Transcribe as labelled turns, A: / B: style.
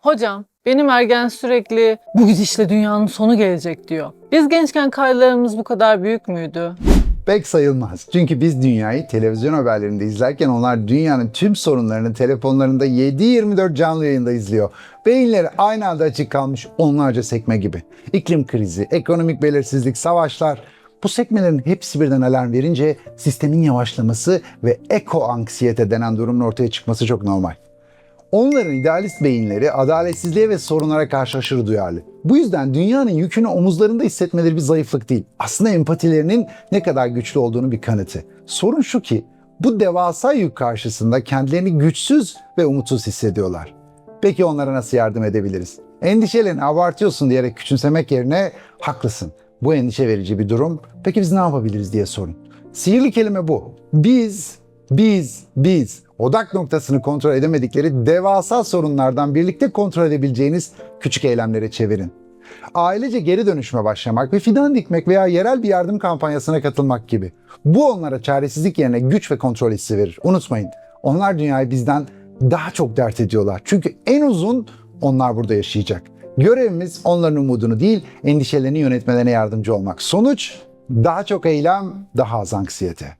A: Hocam, benim ergen sürekli bu gidişle dünyanın sonu gelecek diyor. Biz gençken kaygılarımız bu kadar büyük müydü?
B: Pek sayılmaz. Çünkü biz dünyayı televizyon haberlerinde izlerken onlar dünyanın tüm sorunlarını telefonlarında 7-24 canlı yayında izliyor. Beyinleri aynı anda açık kalmış onlarca sekme gibi. İklim krizi, ekonomik belirsizlik, savaşlar. Bu sekmelerin hepsi birden alarm verince sistemin yavaşlaması ve eko anksiyete denen durumun ortaya çıkması çok normal. Onların idealist beyinleri adaletsizliğe ve sorunlara karşı aşırı duyarlı. Bu yüzden dünyanın yükünü omuzlarında hissetmeleri bir zayıflık değil. Aslında empatilerinin ne kadar güçlü olduğunu bir kanıtı. Sorun şu ki bu devasa yük karşısında kendilerini güçsüz ve umutsuz hissediyorlar. Peki onlara nasıl yardım edebiliriz? Endişelerini abartıyorsun diyerek küçümsemek yerine haklısın. Bu endişe verici bir durum. Peki biz ne yapabiliriz diye sorun. Sihirli kelime bu. Biz, biz, biz odak noktasını kontrol edemedikleri devasa sorunlardan birlikte kontrol edebileceğiniz küçük eylemlere çevirin. Ailece geri dönüşüme başlamak ve fidan dikmek veya yerel bir yardım kampanyasına katılmak gibi. Bu onlara çaresizlik yerine güç ve kontrol hissi verir. Unutmayın, onlar dünyayı bizden daha çok dert ediyorlar. Çünkü en uzun onlar burada yaşayacak. Görevimiz onların umudunu değil, endişelerini yönetmelerine yardımcı olmak. Sonuç daha çok eylem, daha az anksiyete.